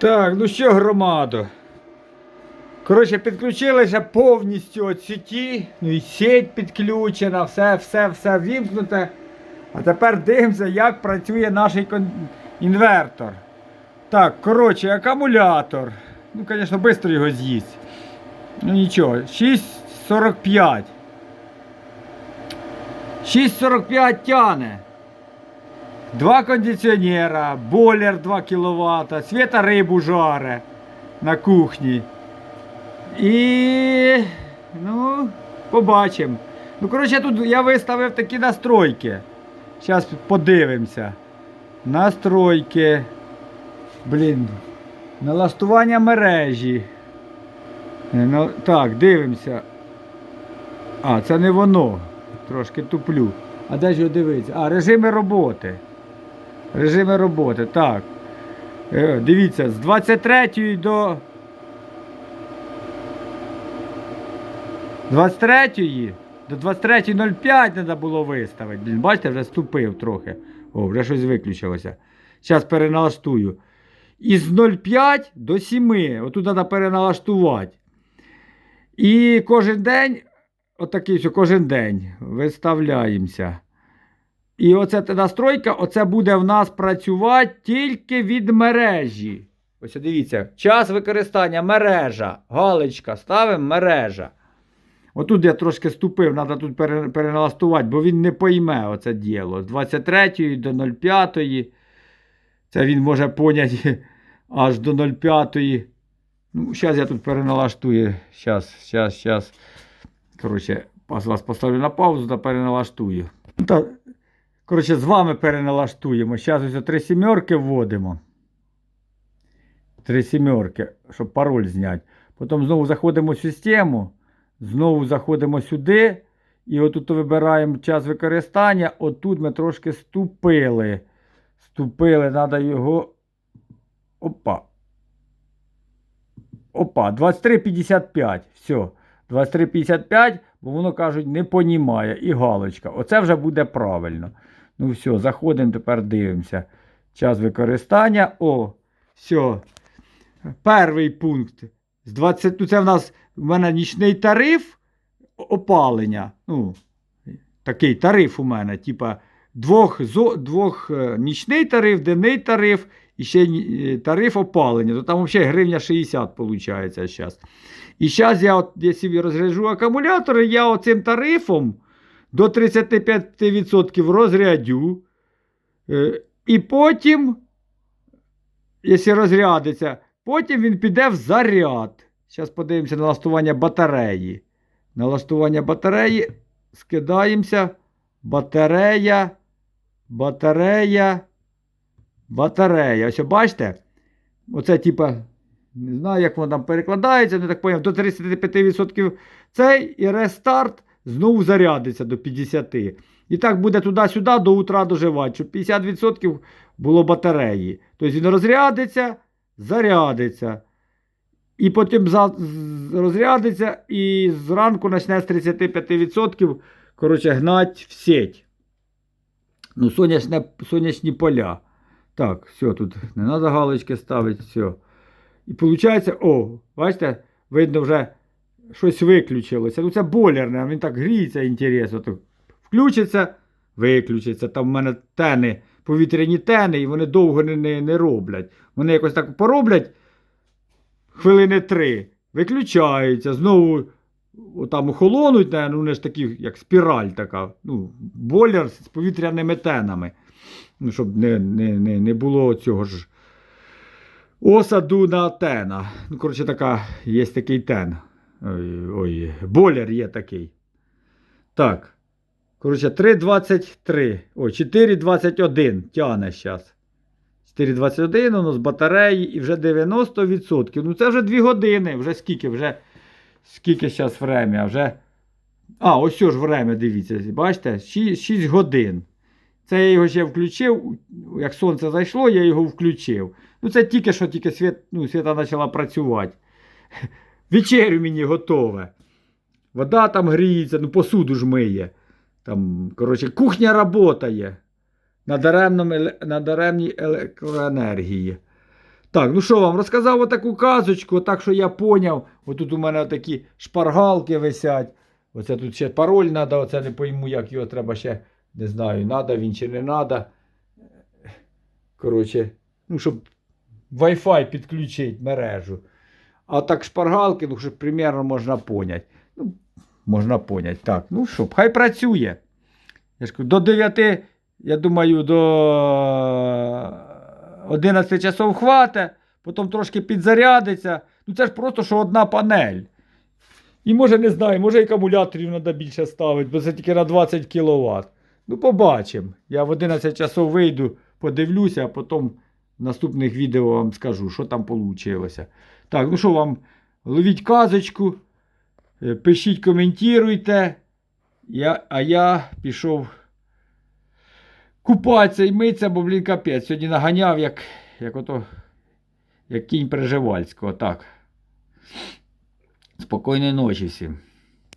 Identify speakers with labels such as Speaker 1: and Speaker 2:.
Speaker 1: Так, ну що, громадо? Коротше, підключилися повністю от сіті, ну і сеть підключена, все, все, все вімкнуте. А тепер дивимося, як працює наш інвертор. Так, коротше, акумулятор. Ну, звісно, швидко його з'їсть. Ну нічого, 6,45. 6,45 тяне. Два кондиціонера, бойлер 2 кВт, світа рибу жаре на кухні. І ну, побачимо. Ну, коротше, тут я виставив такі настройки. Зараз подивимося. Настройки. Блін. Налаштування мережі. Ну, так, дивимося. А, це не воно. Трошки туплю. А де ж його дивитися? А, режими роботи. Режими роботи, так. Е, Дивіться, з 23 до 23 до 23.05 треба було виставити. Блін, бачите, вже ступив трохи. О, вже щось виключилося. Зараз переналаштую. Із 0,5 до 7. Отут треба переналаштувати. І кожен день, отакий, що кожен день виставляємося. І оце та настройка, оце буде в нас працювати тільки від мережі. Ось дивіться, час використання мережа. Галочка, ставимо мережа. Отут я трошки ступив, треба тут переналаштувати, бо він не пойме оце діло. З 23 до 05. Це він може поняти аж до 05. Ну, зараз я тут переналаштую. Зараз, зараз, зараз. Коротше, вас поставлю на паузу та переналаштую. Коротше, з вами переналаштуємо. Зараз ось три сімерки вводимо. Три сімерки, щоб пароль зняти. Потім знову заходимо в систему. Знову заходимо сюди. І отут вибираємо час використання. Отут ми трошки ступили. Ступили, треба його. Опа. Опа, 23,55. Все. 23,55, бо воно кажуть, не понімає. І галочка. Оце вже буде правильно. Ну все, заходимо, тепер дивимося. Час використання. О, все. Перший пункт. З 20, ну, це в нас в мене нічний тариф опалення. Ну, такий тариф у мене, типа двох, двох е, нічний тариф, денний тариф і ще е, тариф опалення. То там взагалі гривня 60 виходить зараз. І зараз я, от, я собі розряджу акумулятори, я оцим тарифом до 35% розрядю. Е, І потім, якщо розрядиться, потім він піде в заряд. Зараз подивимося на налаштування батареї. Налаштування батареї. Скидаємося. Батарея. Батарея. Батарея. Ось бачите? Оце, типа, не знаю, як воно там перекладається, не так поняв, до 35% цей і рестарт знову зарядиться до 50%. І так буде туди-сюди до утра доживати, щоб 50% було батареї. Тобто він розрядиться, зарядиться. І потім розрядиться і зранку почне з 35% коротше, гнать в сеть. Ну, сонячне, сонячні поля. Так, все, тут не треба галочки ставити, все. І виходить, о, бачите, видно, вже щось виключилося. Ну це бойлерне, він так гріється, інтересно. Так включиться, виключиться. Там в мене тени, повітряні тени, і вони довго не, не, не роблять. Вони якось так пороблять хвилини три, виключаються, знову там охолонуть, ну вони ж такі, як спіраль така, ну, бойлер з повітряними тенами. Ну, щоб не, не, не, не було цього ж осаду на тена. Ну, коротше, така, є такий тен. Ой, ой, бойлер є такий. Так. Коротше, 3,23. Ой, 4,21 тяне зараз. 4,21 воно з батареї і вже 90%. Ну це вже 2 години. Вже скільки? Вже скільки зараз время? Вже. А, ось що ж время, дивіться, бачите? 6, 6 годин. Це я його ще включив. Як сонце зайшло, я його включив. Ну, це тільки що тільки світ, ну, світа почала працювати. Вечерю мені готове. Вода там гріється, ну посуду ж миє. Там, коротше, кухня працює на, на даремній електроенергії. Так, ну що вам, розказав отаку казочку, так що я поняв. Отут у мене такі шпаргалки висять. Оце тут ще пароль треба, оце не пойму, як його треба ще, не знаю, треба він чи не треба. Коротше, ну, щоб Wi-Fi підключити мережу. А так шпаргалки, ну, щоб примерно можна поняти. Ну, можна поняти. Так, ну що, хай працює. Я ж кажу, до 9, я думаю, до 11 часов хватить, потім трошки підзарядиться. Ну це ж просто що одна панель. І може, не знаю, може акумуляторів треба більше ставити, бо це тільки на 20 кВт. Ну, побачимо. Я в 11 часов вийду, подивлюся, а потім в наступних відео вам скажу, що там вийшло. Так, ну що вам, ловіть казочку, е, пишіть, коментуйте. Я, а я пішов купатися і митися, бо, блін, капець. Сьогодні наганяв, як, як ото, як кінь Приживальського. Так. Спокійної ночі всім.